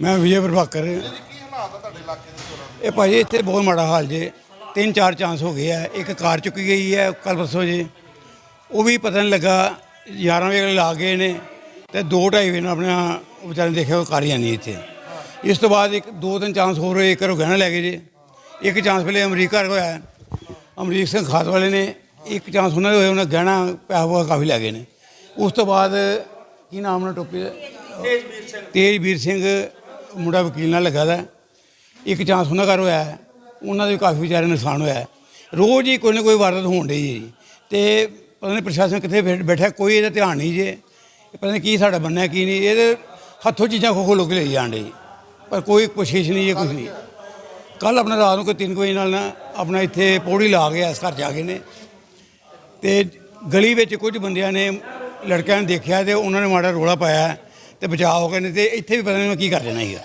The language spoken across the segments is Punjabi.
ਮੈਂ ਵਿਜੇ ਪ੍ਰਭਾਕਰ ਕੀ ਹਾਲਾਤ ਆ ਤੁਹਾਡੇ ਇਲਾਕੇ ਦੇ ਚੋਰਾਂ ਦੇ ਇਹ ਭਾਜੀ ਇੱਥੇ ਬਹੁਤ ਮਾੜਾ ਹਾਲ ਜੇ। ਤਿੰਨ ਚਾਰ ਚਾਂਸ ਹੋ ਗਏ ਆ। ਇੱਕ ਕਾਰ ਚੁੱਕੀ ਗਈ ਹੈ ਕੱਲ ਪਰਸੋਂ ਜੇ। ਉਹ ਵੀ ਪਤਾ ਨਹੀਂ ਲੱਗਾ 11 ਵਜੇ ਲਾ ਗਏ ਨੇ। ਤੇ 2:30 ਵਜੇ ਨਾਲ ਆਪਣਾ ਉਹ ਵਿਚਾਰੇ ਨੇ ਦੇਖਿਆ ਉਹ ਕਾਰ ਹੀ ਨਹੀਂ ਇੱਥੇ। ਇਸ ਤੋਂ ਬਾਅਦ ਇੱਕ ਦੋ ਤਿੰਨ ਚਾਂਸ ਹੋਰ ਹੋਏ ਇੱਕ ਘਰੋਂ ਗਹਿਣਾ ਲੈ ਗਏ ਜੇ। ਇੱਕ ਚਾਂਸ ਪਹਿਲੇ ਅਮਰੀਕਾ ਹੋਇਆ। ਹੈ। ਅਮਰੀਕ ਸਿੰਘ ਖਾਤ ਵਾਲੇ ਨੇ। ਇੱਕ ਚਾਂਸ ਉਹਨਾਂ ਦੇ ਹੋਏ ਉਹਨਾਂ ਗਹਿਣਾ ਪੈਸਾ ਪੂਸਾ ਕਾਫੀ ਲੈ ਗਏ ਨੇ। ਉਸ ਤੋਂ ਬਾਅਦ ਕੀ ਨਾਮ ਨਾਲ ਟੋਪੀ ਦਾ? ਤੇਜਵੀਰ ਸਿੰਘ। ਤੇਜਵੀਰ ਸਿੰਘ ਮੁੰਡਾ ਵਕੀਲ ਨਾਲ ਲੱਗਾ ਦਾ। ਇੱਕ ਚਾਂਸ ਉਹਨਾਂ ਘਰ ਹੋਇਆ। ਹੈ। ਉਹਨਾਂ ਦੇ ਵੀ ਕਾਫੀ ਵਿਚਾਰੇ ਨੁਕਸਾਨ ਹੋਇਆ। ਹੈ। ਰੋਜ਼ ਹੀ ਕੋਈ ਨਾ ਕੋਈ ਵਾਰਦਾਤ ਹੋਣ ਡਈ ਹੈ ਜੀ। ਤੇ ਪਤਾ ਨਹੀਂ ਪ੍ਰਸ਼ਾਸਨ ਕਿੱਥੇ ਬੈਠ- ਬੈਠਾ, ਕੋਈ ਇਹਦਾ ਧਿਆਨ ਨਹੀਂ ਜੇ। ਪਤਾ ਨਹੀਂ ਕੀ ਸਾਡਾ ਬੰਨਿਆ, ਕੀ ਨਹੀਂ। ਇਹਦੇ ਹੱਥੋਂ ਚੀਜ਼ਾਂ ਖੋ ਖੋ ਲੋਕ ਲਈ ਜਾਣ ਡੇ ਪਰ ਕੋਈ ਕੋਸ਼ਿਸ਼ ਨਹੀਂ ਹੈ ਕੁਝ ਨਹੀਂ। ਕੱਲ ਆਪਣਾ ਰਾਤ ਨੂੰ ਕੋਈ 3 ਵਜੇ ਨਾਲ ਨਾ ਆਪਣਾ ਇੱਥੇ ਪੌੜੀ ਲਾ ਗਿਆ ਇਸ ਘਰ ਜਾ ਕੇ ਨੇ। ਤੇ ਗਲੀ ਵਿੱਚ ਕੁਝ ਬੰਦਿਆਂ ਨੇ ਲੜਕਿਆਂ ਨੇ ਦੇਖਿਆ ਤੇ ਉਹਨਾਂ ਨੇ ਮਾੜਾ ਰੋਲਾ ਪਾਇਆ। ਤੇ ਬਚਾਅ ਹੋ ਗਏ ਨੇ ਤੇ ਇੱਥੇ ਵੀ ਪਤਾ ਨਹੀਂ ਕੀ ਕਰ ਦੇਣਾ ਸੀਗਾ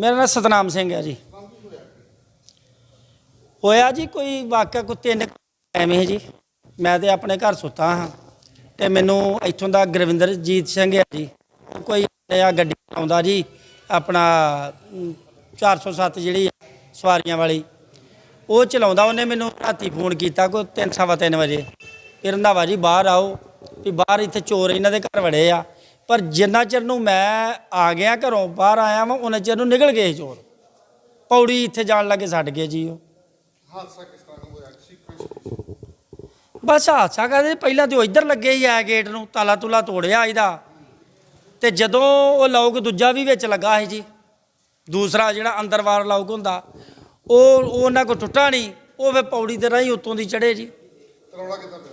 ਮੇਰਾ ਨਾਮ ਸਤਨਾਮ ਸਿੰਘ ਹੈ ਜੀ। ਹੋਇਆ ਜੀ ਕੋਈ ਵਾਕਿਆ ਕੋਈ ਤਿੰਨ ਕੁ ਐਵੇਂ ਜੀ। ਮੈਂ ਤੇ ਆਪਣੇ ਘਰ ਸੁੱਤਾ ਹਾਂ ਤੇ ਮੈਨੂੰ ਇੱਥੋਂ ਦਾ ਗੁਰਵਿੰਦਰਜੀਤ ਸਿੰਘ ਹੈ ਜੀ। ਕੋਈ ਆ ਗੱਡੀ ਆਉਂਦਾ ਜੀ ਆਪਣਾ ਅਮ, 407 ਜਿਹੜੀ ਸਵਾਰੀਆਂ ਵਾਲੀ। ਉਹ ਚਲਾਉਂਦਾ ਉਹਨੇ ਮੈਨੂੰ ਰਾਤੀ ਫੋਨ ਕੀਤਾ ਕੋਈ ਤਿੰਨ ਸਵਾ ਤਿੰਨ ਵਜੇ। ਫਿਰ ਰੰਧਾਵਾ ਜੀ ਬਾਹਰ ਆਓ। ਵੀ ਬਾਹਰ ਇੱਥੇ ਚੋਰ ਇਹਨਾਂ ਦੇ ਘਰ ਵੜੇ ਆ। ਪਰ ਜਿੰਨਾ ਚਿਰ ਨੂੰ ਮੈਂ ਆ ਗਿਆ ਘਰੋਂ ਬਾਹਰ ਆਇਆ ਵਾਂ ਉਹਨਾਂ ਚਿਰ ਨੂੰ ਨਿਕਲ ਗਏ ਚੋਰ। ਪੌੜੀ ਇੱਥੇ ਜਾਣ ਲੱਗੇ ਛੱਡ ਗਏ ਜੀ ਉਹ। ਹਾਦਸਾ ਕਿਸ ਤਰ੍ਹਾਂ ਹੋਇਆ? ਸੀਕੁਐਂਸ ਬਸ ਹਾਦਸਾ ਕਰਦੇ ਪਹਿਲਾਂ ਤੇ ਉਹ ਇੱਧਰ ਲੱਗੇ ਹੀ ਆ ਗੇਟ ਨੂੰ ਤਾਲਾ ਤੁਲਾ ਤੋੜਿਆ ਇਹਦਾ। ਤੇ ਜਦੋਂ ਉਹ ਲੋਕ ਦੂਜਾ ਵੀ ਵਿੱਚ ਲੱਗਾ ਸੀ ਜੀ ਦੂਸਰਾ ਜਿਹੜਾ ਅੰਦਰਵਾਰ ਲੋਕ ਹੁੰਦਾ ਉਹ ਉਹ ਉਹਨਾਂ ਕੋ ਟੁੱਟਾ ਨਹੀਂ ਉਹ ਫੇ ਪੌੜੀ ਦੇ ਰਾਹੀਂ ਉੱਤੋਂ ਦੀ ਚੜੇ ਜੀ। ਰੌਲਾ ਕਿੱਦਾਂ ਪਿਆ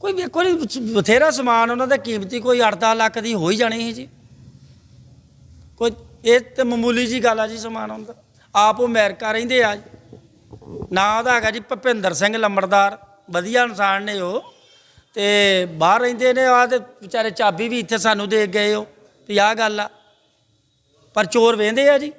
ਕੋਈ ਵੇਖੋ ਜੀ ਬਥੇਰਾ ਸਮਾਨ ਉਹਨਾਂ ਦਾ ਕੀਮਤੀ ਕੋਈ 8-10 ਲੱਖ ਦੀ ਹੋ ਹੀ ਜਾਣੀ ਸੀ ਜੀ। ਕੋਈ ਇਹ ਤੇ ਮਾਮੂਲੀ ਜੀ ਗੱਲ ਆ ਜੀ ਸਮਾਨ ਹੁੰਦਾ ਆਪ ਉਹ ਅਮਰੀਕਾ ਰਹਿੰਦੇ ਆ ਜੀ। ਨਾਂ ਉਹਦਾ ਹੈਗਾ ਜੀ ਭਪਿੰਦਰ ਸਿੰਘ ਲੰਬੜਦਾਰ। ਵਧੀਆ ਇਨਸਾਨ ਨੇ ਉਹ। ਤੇ ਬਾਹਰ ਰਹਿੰਦੇ ਨੇ ਆ ਤੇ ਵਿਚਾਰੇ ਚਾਬੀ ਵੀ ਇੱਥੇ ਸਾਨੂੰ ਦੇ ਗਏ ਉਹ। ਵੀ ਆਹ ਗੱਲ ਆ। ਪਰ ਚੋਰ ਵੇਂਦੇ ਆ ਜੀ।